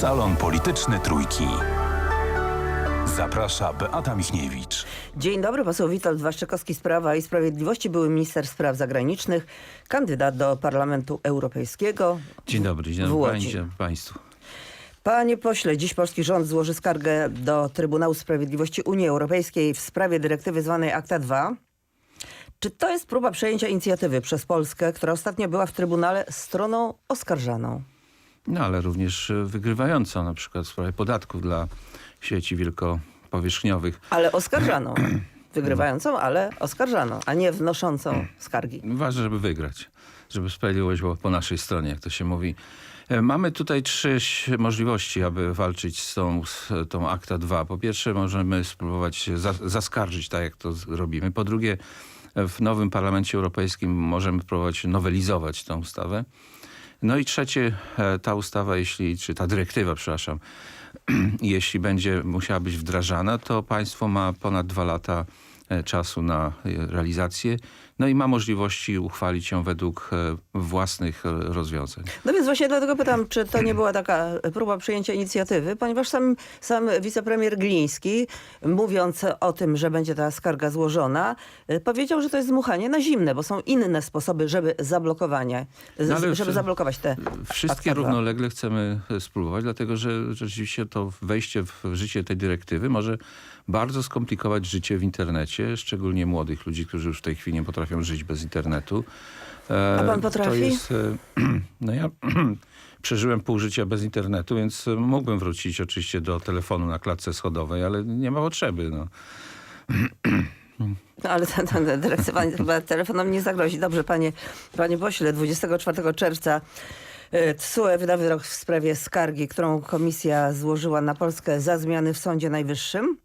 Salon Polityczny Trójki. Zaprasza Beata Michniewicz. Dzień dobry, poseł Witold Waszczykowski z Prawa i Sprawiedliwości, były minister spraw zagranicznych, kandydat do Parlamentu Europejskiego. Dzień dobry, dzień Łodzi. dobry państwu. Panie pośle, dziś polski rząd złoży skargę do Trybunału Sprawiedliwości Unii Europejskiej w sprawie dyrektywy zwanej Akta 2. Czy to jest próba przejęcia inicjatywy przez Polskę, która ostatnio była w Trybunale stroną oskarżaną? No ale również e, wygrywająco na przykład w sprawie podatków dla sieci wielkopowierzchniowych. Ale oskarżaną. Wygrywającą, ale oskarżaną, a nie wnoszącą skargi. Ważne, żeby wygrać, żeby sprawiedliwość była po naszej stronie, jak to się mówi. E, Mamy tutaj trzy możliwości, aby walczyć z tą, z tą Akta 2. Po pierwsze możemy spróbować za, zaskarżyć tak, jak to robimy. Po drugie w nowym Parlamencie Europejskim możemy próbować nowelizować tę ustawę. No i trzecie, e, ta ustawa, jeśli, czy ta dyrektywa, przepraszam, jeśli będzie musiała być wdrażana, to państwo ma ponad dwa lata e, czasu na e, realizację, no i ma możliwości uchwalić ją według e, własnych e, rozwiązań. No więc właśnie dlatego pytam, czy to nie była taka próba przyjęcia inicjatywy, ponieważ sam, sam wicepremier Gliński, mówiąc o tym, że będzie ta skarga złożona, y, powiedział, że to jest dmuchanie na zimne, bo są inne sposoby, żeby zablokowanie, No żeby zablokować te Wszystkie dwa. równolegle chcemy e, spróbować, dlatego że rzeczywiście to wejście w życie tej dyrektywy może bardzo skomplikować życie w internecie, szczególnie młodych ludzi, którzy już w tej chwili nie potrafią żyć bez internetu. E, A pan To potrafi? jest, e, no ja przeżyłem pół życia bez internetu, więc e, mógłbym wrócić oczywiście do telefonu na klatce schodowej, ale nie ma potrzeby. No. No ale ta, ta dyrektywa chyba telefonom nie zagrozi. Dobrze, panie, panie pośle, 24 czerwca y, TSUE wyda wyrok w sprawie skargi, którą komisja złożyła na Polskę za zmiany w Sądzie Najwyższym.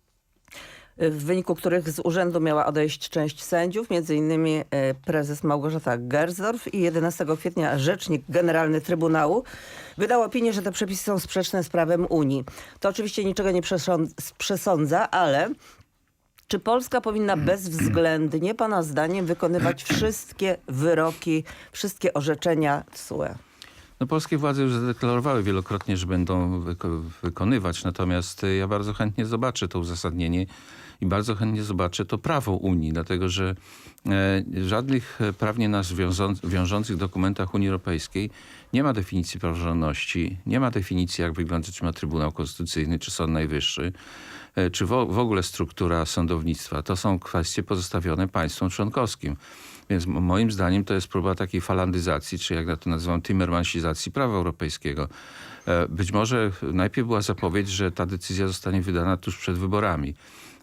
W wyniku których z urzędu miała odejść część sędziów, innymi y, prezes Małgorzata Gersdorf i 11 kwietnia rzecznik generalny Trybunału wydał opinię, że te przepisy są sprzeczne z prawem Unii. To oczywiście niczego nie przesąd- przesądza, ale czy Polska powinna bezwzględnie, Pana zdaniem, wykonywać wszystkie wyroki, wszystkie orzeczenia TSUE? No, polskie władze już zadeklarowały wielokrotnie, że będą wyko- wykonywać, natomiast e, ja bardzo chętnie zobaczę to uzasadnienie i bardzo chętnie zobaczę to prawo Unii, dlatego że e, żadnych e, prawnie nas wiążą- wiążących dokumentach Unii Europejskiej nie ma definicji praworządności, nie ma definicji jak wygląda czy ma Trybunał Konstytucyjny, czy Sąd Najwyższy, e, czy w ogóle struktura sądownictwa. To są kwestie pozostawione państwom członkowskim. Więc moim zdaniem to jest próba takiej falandyzacji, czy jak ja to nazywam, timmermansizacji prawa europejskiego. Być może najpierw była zapowiedź, że ta decyzja zostanie wydana tuż przed wyborami.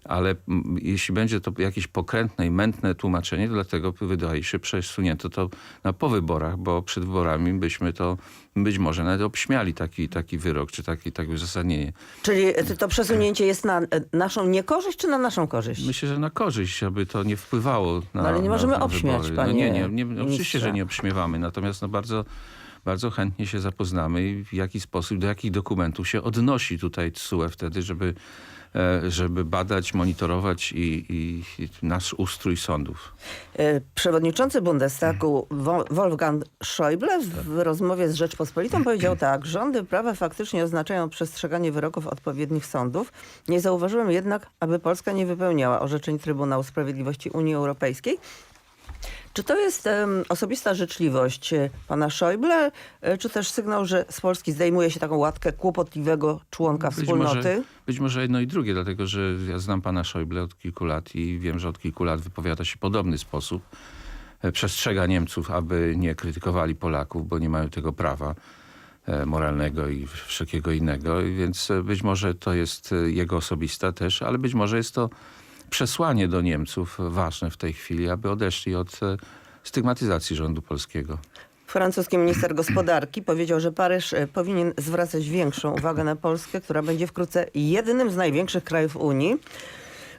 Ale jeśli będzie to jakieś pokrętne i mętne tłumaczenie, dlatego wydaje się przesunięto to na po wyborach, bo przed wyborami byśmy to być może nawet obśmiali taki, taki wyrok, czy taki, takie uzasadnienie. Czyli to- przesunięcie jest na naszą niekorzyść, czy na naszą korzyść? Myślę, że na korzyść, aby to nie wpływało na No ale nie możemy na obśmiać, wybory. panie no nie, nie, nie, oczywiście, że nie obśmiewamy. Natomiast no bardzo, bardzo chętnie się zapoznamy i w jaki sposób, do jakich dokumentów się odnosi tutaj TSUE wtedy, żeby, e, żeby badać, monitorować i, i, nasz ustrój sądów. E, Przewodniczący Bundestagu Wo- Wolfgang Schäuble w rozmowie z Rzeczpospolitą powiedział tak, rządy prawa faktycznie oznaczają przestrzeganie wyroków odpowiednich sądów. Nie zauważyłem jednak, aby Polska nie wypełniała orzeczeń Trybunału Sprawiedliwości Unii Europejskiej. Czy to jest em, osobista życzliwość e, pana Schäuble, e, czy też sygnał, że z Polski zdejmuje się taką łatkę kłopotliwego członka Być wspólnoty? może, być może jedno i drugie, dlatego że ja znam pana Schäuble od kilku lat i wiem, że od kilku lat wypowiada się w podobny sposób. E, Przestrzega Niemców, aby nie krytykowali Polaków, bo nie mają tego prawa moralnego i wszelkiego innego. Więc być może to jest jego osobista też, ale być może jest to przesłanie do Niemców ważne w tej chwili, aby odeszli od e, stygmatyzacji rządu polskiego. Francuski minister gospodarki powiedział, że Paryż e, powinien zwracać większą uwagę na Polskę, która będzie wkrótce jednym z największych krajów Unii.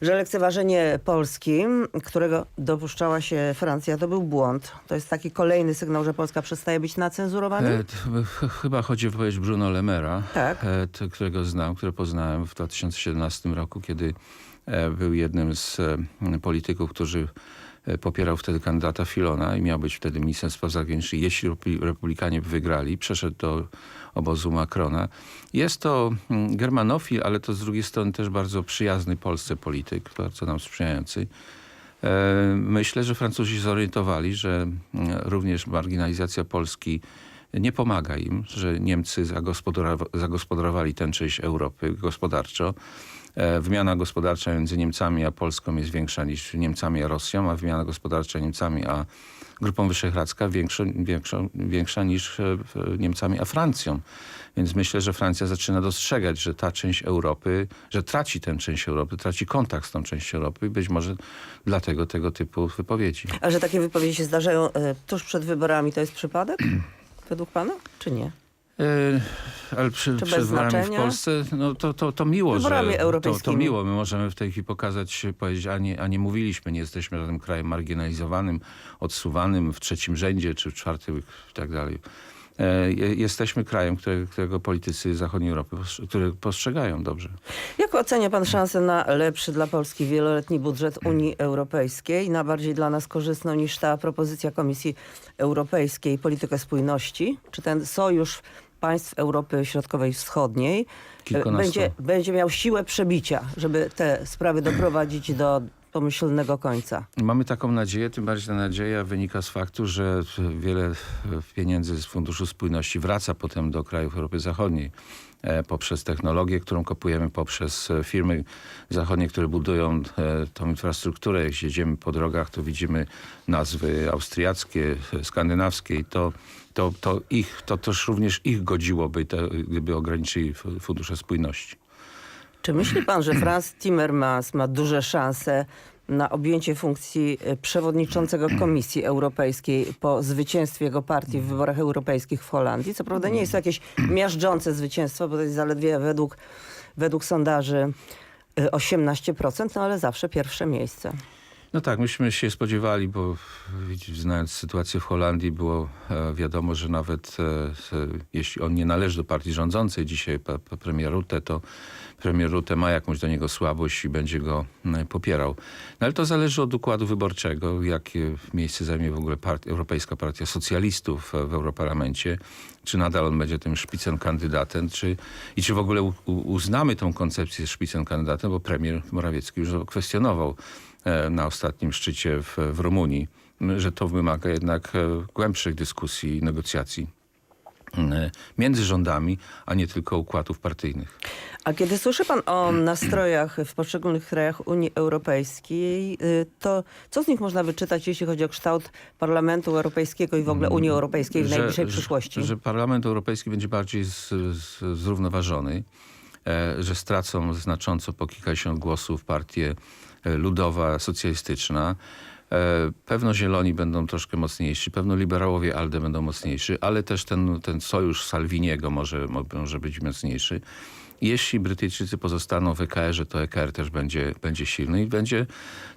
Że lekceważenie Polski, którego dopuszczała się Francja, to był błąd. To jest taki kolejny sygnał, że Polska przestaje być nacenzurowana? E, Chyba chodzi o wypowiedź Bruno Lemera, Tak. e, którego znam, które poznałem w 2017 roku, kiedy był jednym z e, polityków, którzy e, popierał wtedy kandydata Filona i miał być wtedy ministrem spraw zagranicznych. Jeśli Repu- Republikanie wygrali, przeszedł do obozu Macrona. Jest to mm, germanofil, ale to z drugiej strony też bardzo przyjazny Polsce polityk, bardzo nam sprzyjający. E, Myślę, że Francuzi zorientowali, że mm, również marginalizacja Polski nie pomaga im, że Niemcy zagospodarowa- zagospodarowali tę część Europy gospodarczo. E, Wymiana gospodarcza między Niemcami a Polską jest większa niż Niemcami a Rosją, a wymiana gospodarcza Niemcami a Grupą Wyszehradzka większa, większa, większa niż e, Niemcami a Francją. Więc myślę, że Francja zaczyna dostrzegać, że ta część Europy, że traci tę część Europy, traci kontakt z tą częścią Europy i być może dlatego tego typu wypowiedzi. A że takie wypowiedzi się zdarzają e, tuż przed wyborami, to jest przypadek? Według pana, czy nie? Ale przy, Czy bez wyborami w znaczenia? Polsce, no to, to, to miło, Wyborami że to, to miło. My możemy w tej chwili pokazać, powiedzieć, a nie, a nie mówiliśmy, nie jesteśmy żadnym krajem marginalizowanym, odsuwanym w trzecim rzędzie czy w czwartym i tak dalej. E, je- Jesteśmy krajem, które, którego politycy zachodniej Europy, które postrzegają dobrze. Jak ocenia pan szansę na lepszy dla Polski wieloletni budżet Unii Europejskiej, na bardziej dla nas korzystną niż ta propozycja Komisji Europejskiej politykę spójności? Czy ten sojusz państw Europy Środkowej i Wschodniej e, będzie, będzie miał siłę przebicia, żeby te sprawy doprowadzić do pomyślnego końca? Mamy taką nadzieję, tym bardziej ta nadzieja wynika z faktu, że wiele pieniędzy z Funduszu Spójności wraca potem do krajów Europy Zachodniej poprzez technologię, którą kupujemy, poprzez e, firmy zachodnie, które budują e, tą infrastrukturę. Jak jedziemy po drogach, to widzimy nazwy austriackie, e, skandynawskie i to, to, to, ich, to też również ich godziłoby, te, gdyby ograniczyli Fundusze Spójności. Czy myśli pan, że Franz Timmermans ma duże szanse na objęcie funkcji e, przewodniczącego Komisji Europejskiej po zwycięstwie jego partii w wyborach europejskich w Holandii? Co prawda nie jest to jakieś miażdżące zwycięstwo, bo to jest zaledwie według, według sondaży e, 18%, no ale zawsze pierwsze miejsce. No tak, myśmy się spodziewali, bo znając sytuację w Holandii, było e, wiadomo, że nawet e, s- jeśli on nie należy do partii rządzącej dzisiaj, premier Rutte, to premier Rutte ma jakąś do niego słabość i będzie go popierał. No ale to zależy od układu wyborczego, jakie miejsce zajmie w ogóle Europejska Partia Socjalistów e, w Europarlamencie. Czy nadal on będzie tym szpicem kandydatem, czy, i czy w ogóle uznamy tą koncepcję szpicem kandydatem, bo premier Morawiecki już kwestionował e, na ostatnim szczycie w, w Rumunii, że to wymaga jednak e, głębszych dyskusji i negocjacji e, między rządami, a nie tylko układów partyjnych. A kiedy słyszy pan o nastrojach w poszczególnych krajach Unii Europejskiej, y, to co z nich można wyczytać, jeśli chodzi o kształt Parlamentu Europejskiego i w ogóle Unii Europejskiej w najbliższej przyszłości? Że, że Parlament Europejski będzie bardziej z, z, zrównoważony, e, że stracą znacząco po kilkadziesiąt głosów partie e, ludowa, socjalistyczna. E, Pewno zieloni będą troszkę mocniejsi, pewno liberałowie ALDE będą mocniejsi, ale też ten, ten sojusz Salviniego może, mo- może być mocniejszy. Jeśli Brytyjczycy pozostaną w EKR-ze, to EKR też będzie, będzie silny i będzie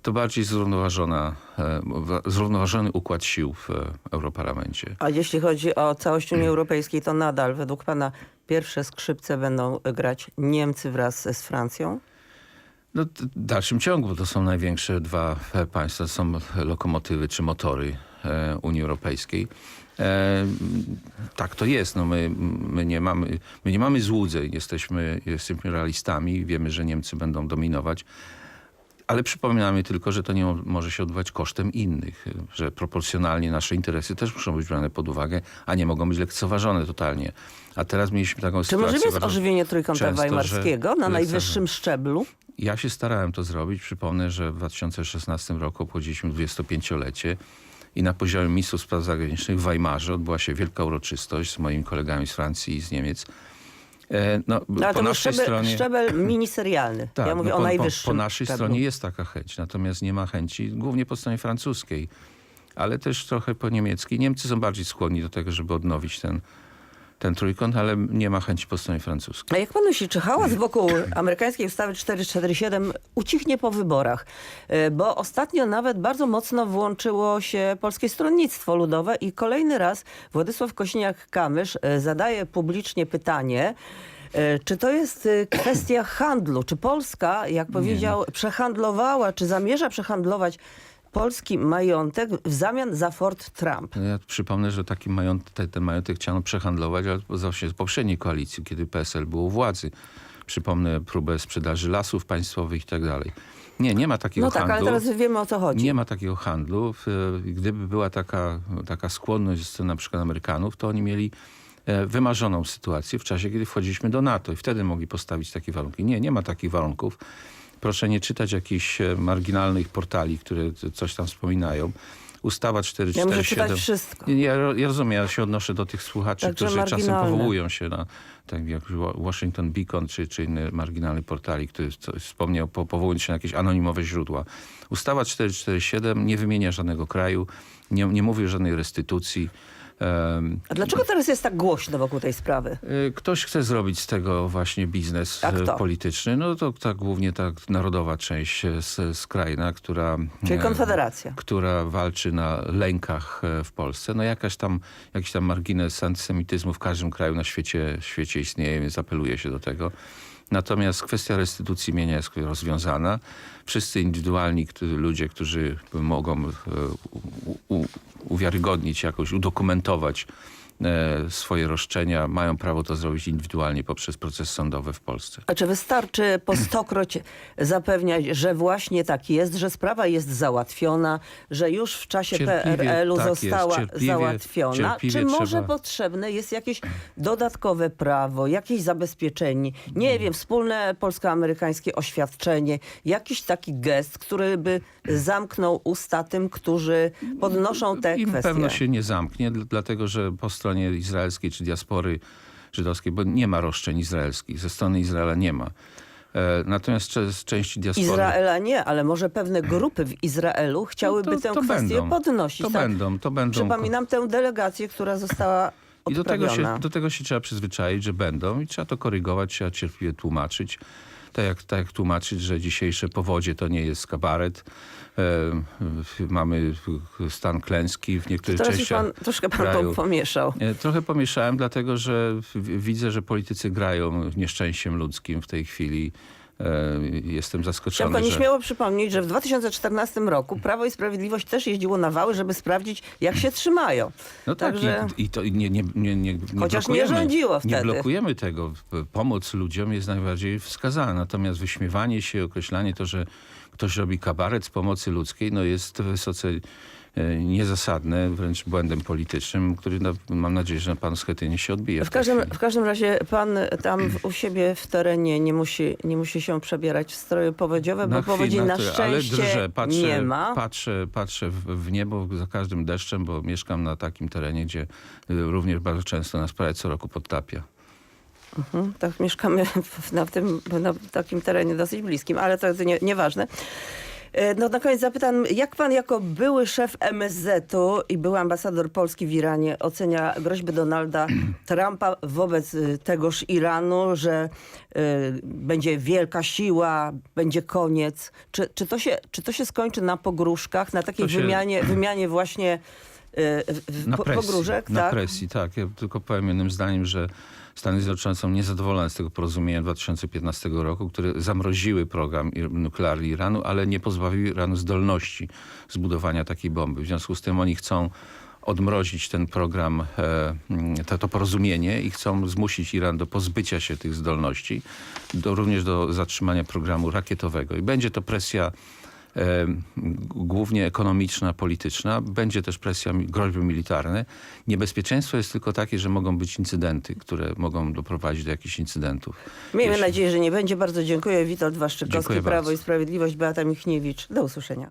to bardziej zrównoważona, e, zrównoważony układ sił w e, Europarlamencie. A jeśli chodzi o całość Unii Europejskiej, to nadal według pana pierwsze skrzypce będą grać Niemcy wraz z Francją? No, w dalszym ciągu, bo to są największe dwa państwa, to są lokomotywy czy motory e, Unii Europejskiej. E, tak to jest. No my, my, nie mamy, my nie mamy złudzeń, jesteśmy, jesteśmy realistami, wiemy, że Niemcy będą dominować. Ale przypominamy tylko, że to nie mo- może się odbywać kosztem innych, że proporcjonalnie nasze interesy też muszą być brane pod uwagę, a nie mogą być lekceważone totalnie. A teraz mieliśmy taką Czy sytuację... możliwe jest bardzo ożywienie Trójkąta często, Weimarskiego na najwyższym szczeblu? ja się starałem to zrobić. Przypomnę, że w 2016 roku obchodziliśmy 25-lecie i na poziomie ministrów spraw zagranicznych w Weimarze odbyła się wielka uroczystość z moimi kolegami z Francji i z Niemiec. E, no, No, po naszej szczebel, stronie... szczebel ministerialny. Tak, ja mówię no o po, najwyższym Po, po naszej szczeblu. stronie jest taka chęć, natomiast nie ma chęci, głównie po stronie francuskiej, ale też trochę po niemieckiej. Niemcy są bardziej skłonni do tego, żeby odnowić ten, ten trójkąt, ale nie ma chęci po stronie francuskiej. A jak pan myśli, czy hałas wokół amerykańskiej ustawy 447 ucichnie po wyborach? E, Bo ostatnio nawet bardzo mocno włączyło się Polskie Stronnictwo Ludowe i kolejny raz Władysław Kośniak-Kamysz e, zadaje publicznie pytanie, e, czy to jest kwestia handlu? Czy Polska, jak powiedział, przehandlowała, czy zamierza przehandlować polski majątek w zamian za Fort Trump. No Ja przypomnę, że taki majątek, ten, majątek chciano przehandlować, ale właśnie z poprzedniej koalicji, kiedy PSL było u władzy. Przypomnę próbę sprzedaży lasów państwowych i tak dalej. Nie, nie ma takiego No tak, ale handlu. teraz wiemy o co chodzi. Nie ma takiego handlu. W- Gdyby była taka, taka skłonność ze strony na przykład Amerykanów, to oni mieli e, wymarzoną sytuację w czasie, kiedy wchodziliśmy do NATO i wtedy mogli postawić takie warunki. Nie, nie ma takich warunków. Proszę nie czytać jakichś e, marginalnych portali, które coś tam wspominają. Ustawa Ja muszę czytać 447. wszystko. Ja, ja rozumiem, ja się odnoszę do tych słuchaczy, Także którzy czasem marginalne. powołują się na tak jak Wa- Washington Beacon czy, czy inne marginalne portali, który coś wspomniał, po, powołując się na jakieś anonimowe źródła. Ustawa 447 nie wymienia żadnego kraju, nie, nie mówi o żadnej restytucji. A dlaczego teraz jest tak głośno wokół tej sprawy? y, Ktoś chce zrobić z tego właśnie biznes kto? polityczny. No to tak głównie ta narodowa część e, z, skrajna, która... Czyli e, Konfederacja. która walczy na lękach e, w Polsce. No jakaś tam, jakiś tam margines antysemityzmu w każdym kraju na świecie, świecie istnieje, więc apeluje się do tego. Natomiast kwestia restytucji mienia jest rozwiązana. Wszyscy indywidualni ludzie, którzy mogą e, u, u, uwiarygodnić jakoś, udokumentować swoje roszczenia, mają prawo to zrobić indywidualnie poprzez proces sądowy w Polsce. A czy wystarczy po stokroć zapewniać, że właśnie tak jest, że sprawa jest załatwiona, że już w czasie PRL-u tak jest, została cierpliwie- załatwiona? cierpliwie Czy może trzeba- potrzebne jest jakieś dodatkowe prawo, jakieś zabezpieczenie, nie wiem, wspólne polsko-amerykańskie oświadczenie, jakiś taki gest, który by zamknął usta tym, którzy podnoszą te I kwestie? pewno się nie zamknie, dl- dlatego że po stronie izraelskiej czy diaspory żydowskiej, bo nie ma roszczeń izraelskich, ze strony Izraela nie ma. E, natomiast z części diaspory... Izraela nie, ale może pewne grupy w Izraelu chciałyby No to- tę to kwestię będą. podnosić. To tak? będą, to będą. Przypominam tę delegację, która została I do tego, się, odprawiona. do tego się trzeba przyzwyczaić, że będą i trzeba to korygować, trzeba cierpliwie tłumaczyć. Tak jak, tak jak tłumaczyć, że dzisiejsze powodzie to nie jest kabaret. E, mamy stan klęski w niektórych Teraz częściach pan, troszkę pan kraju. pomieszał. E, Trochę pomieszałem, dlatego że widzę, że politycy grają nieszczęściem ludzkim w tej chwili. E, Jestem Chciałam zaskoczony, pani że... śmiało przypomnieć, że w 2014 roku Prawo i Sprawiedliwość też jeździło na wały, żeby sprawdzić, jak się trzymają. No tak, Także- i, i to nie, nie, nie, nie, nie Chociaż nie rządziło Nie wtedy. blokujemy tego. Pomoc ludziom jest najbardziej wskazana. Natomiast wyśmiewanie się, określanie to, że ktoś robi kabaret z pomocy ludzkiej, no jest wysoce niezasadne, wręcz błędem politycznym, który no, mam nadzieję, że na panu Schetynie się odbije. W każdym, w każdym razie pan tam w, u siebie w terenie nie musi, nie musi się przebierać w stroje powodziowe, bo Na powodzi chwilę, na to- ale szczęście drżę, patrzę, nie ma. Patrzę, patrzę w, w niebo za każdym deszczem, bo mieszkam na takim terenie, gdzie y, również bardzo często nas prawie co roku podtapia. Mhm, tak mieszkamy na, tym, na takim terenie dosyć bliskim, ale to nie, nieważne. E, No na koniec zapytam, jak pan jako były szef MSZ-u i były ambasador Polski w Iranie ocenia groźby Donalda Trumpa wobec y, tegoż Iranu, że y, będzie wielka siła, będzie koniec. Czy, czy, to, się, czy to się skończy na pogróżkach, na takiej się- wymianie, wymianie właśnie w- Na presji, pogróżek? na tak? presji, tak. Ja tylko powiem jednym zdaniem, że Stany Zjednoczone są niezadowolone z tego porozumienia 2015 roku, które zamroziły program nuklearny Iranu, ale nie pozbawiły Iranu zdolności zbudowania takiej bomby. W związku z tym oni chcą odmrozić ten program, e, mm, to, to porozumienie i chcą zmusić Iran do pozbycia się tych zdolności, do, również do zatrzymania programu rakietowego. I będzie to presja głównie ekonomiczna, polityczna. Będzie też presja, groźby militarne. Niebezpieczeństwo jest tylko takie, że mogą być incydenty, które mogą doprowadzić do jakichś incydentów. Miejmy Jeśli- nadzieję, że nie będzie. Bardzo dziękuję. Witold Waszczykowski, Prawo bardzo. i Sprawiedliwość, Beata Michniewicz. Do usłyszenia.